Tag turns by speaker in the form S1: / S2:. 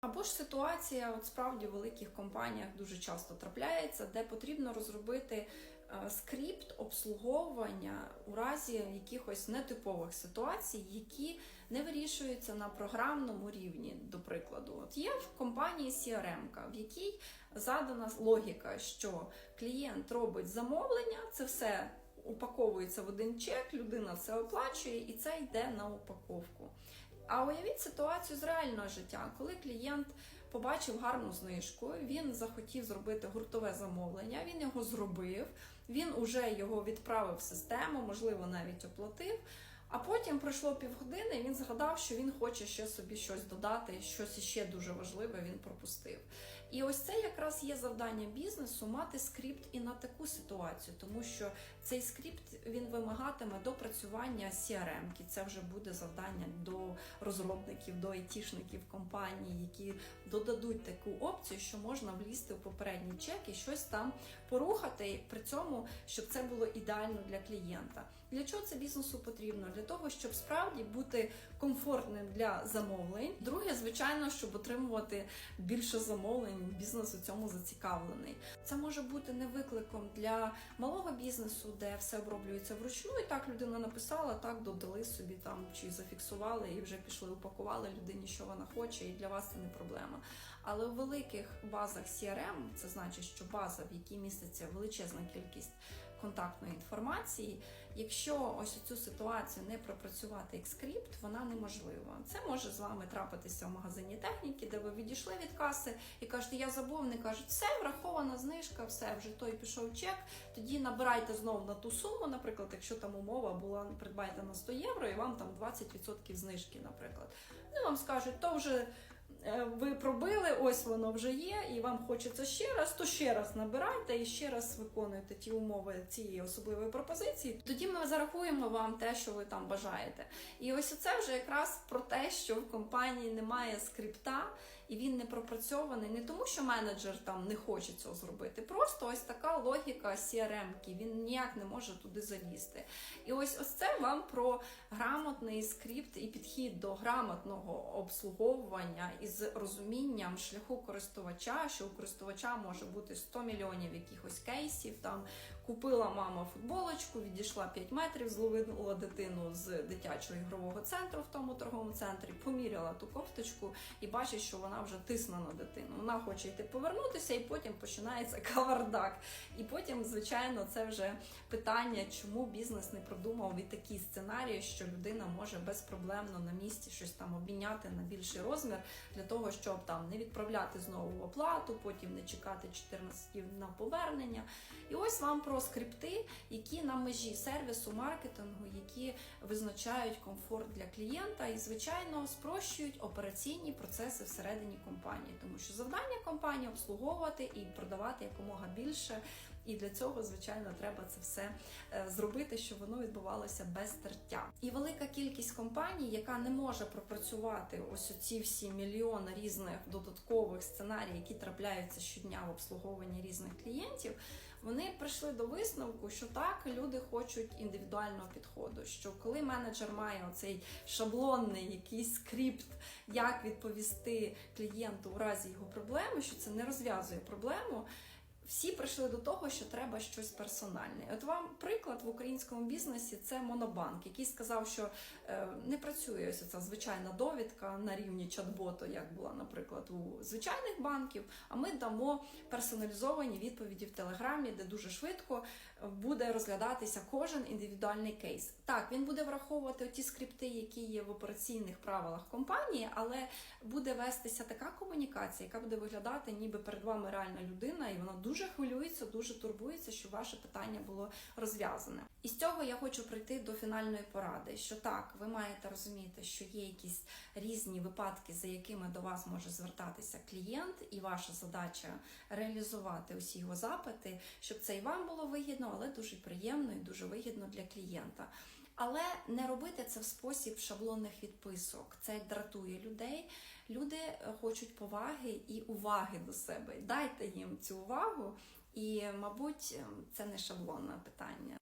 S1: Або ж ситуація, от справді в великих компаніях дуже часто трапляється, де потрібно розробити е, скрипт обслуговування у разі якихось нетипових ситуацій, які не вирішуються на програмному рівні. До прикладу, от є в компанії CRM, в якій задана логіка, що клієнт робить замовлення, це все упаковується в один чек, людина це оплачує і це йде на упаковку. А уявіть ситуацію з реального життя, коли клієнт побачив гарну знижку, він захотів зробити гуртове замовлення, він його зробив, він уже його відправив в систему, можливо, навіть оплатив. А потім пройшло півгодини, і він згадав, що він хоче ще собі щось додати, щось іще дуже важливе він пропустив. І ось це якраз є завдання бізнесу мати скрипт і на таку ситуацію, тому що цей скрипт він вимагатиме допрацювання CRM, -ки. це вже буде завдання до розробників, до айтішників компанії, які додадуть таку опцію, що можна влізти в попередній чек і щось там порухати, при цьому, щоб це було ідеально для клієнта. Для чого це бізнесу потрібно? Для того, щоб справді бути комфортним для замовлень. Друге, звичайно, щоб отримувати більше замовлень. Бізнес у цьому зацікавлений. Це може бути не викликом для малого бізнесу, де все оброблюється вручну, і так людина написала, так додали собі там чи зафіксували і вже пішли, упакували людині, що вона хоче, і для вас це не проблема. Але у великих базах CRM, це значить, що база, в якій міститься величезна кількість контактної інформації, якщо ось цю ситуацію не пропрацювати як скрипт, вона неможлива. Це може з вами трапитися в магазині техніки, де ви відійшли від каси і кажете, я забув, вони кажуть, все, врахована знижка, все, вже той пішов чек. Тоді набирайте знову на ту суму, наприклад, якщо там умова була придбайте на 100 євро, і вам там 20% знижки, наприклад. Ну вам скажуть, то вже. Ви пробили, ось воно вже є, і вам хочеться ще раз, то ще раз набирайте і ще раз виконуєте ті умови цієї особливої пропозиції. Тоді ми зарахуємо вам те, що ви там бажаєте. І ось це вже якраз про те, що в компанії немає скрипта, і він не пропрацьований не тому, що менеджер там не хоче цього зробити. Просто ось така логіка CRM-ки, він ніяк не може туди залізти. І ось ось це вам про грамотний скрипт і підхід до грамотного обслуговування із розумінням шляху користувача, що у користувача може бути 100 мільйонів якихось кейсів. Там купила мама футболочку, відійшла 5 метрів, зловила дитину з дитячого ігрового центру в тому торговому центрі, поміряла ту кофточку і бачить, що вона вже тисне на дитину. Вона хоче йти повернутися, і потім починається кавардак. І потім, звичайно, це вже питання, чому бізнес не продумав і такі сценарії, що людина може безпроблемно на місці щось там обміняти на більший розмір для того, щоб там не відправляти знову оплату, потім не чекати 14 днів на повернення. І ось вам про скрипти, які на межі сервісу, маркетингу, які визначають комфорт для клієнта і, звичайно, спрощують операційні процеси всередині компанії, тому що завдання компанії обслуговувати і продавати якомога більше. І для цього, звичайно, треба це все е, зробити, щоб воно відбувалося без тертя. І велика кількість компаній, яка не може пропрацювати ось ці всі мільйони різних додаткових сценаріїв, які трапляються щодня в обслуговуванні різних клієнтів, вони прийшли до висновку, що так люди хочуть індивідуального підходу. Що коли менеджер має оцей шаблонний якийсь скрипт, як відповісти клієнту у разі його проблеми, що це не розв'язує проблему. Всі прийшли до того, що треба щось персональне. От вам приклад в українському бізнесі це Монобанк, який сказав, що е, не працює ось ця звичайна довідка на рівні чат-боту, як була, наприклад, у звичайних банків. А ми дамо персоналізовані відповіді в Телеграмі, де дуже швидко буде розглядатися кожен індивідуальний кейс. Так, він буде враховувати ті скрипти, які є в операційних правилах компанії, але буде вестися така комунікація, яка буде виглядати, ніби перед вами реальна людина, і вона дуже хвилюється, дуже турбується, щоб ваше питання було розв'язане. І з цього я хочу прийти до фінальної поради. Що так, ви маєте розуміти, що є якісь різні випадки, за якими до вас може звертатися клієнт, і ваша задача реалізувати усі його запити, щоб це і вам було вигідно, але дуже приємно і дуже вигідно для клієнта. Але не робити це в спосіб шаблонних відписок. Це дратує людей. Люди хочуть поваги і уваги до себе. Дайте їм цю увагу, і, мабуть, це не шаблонне питання.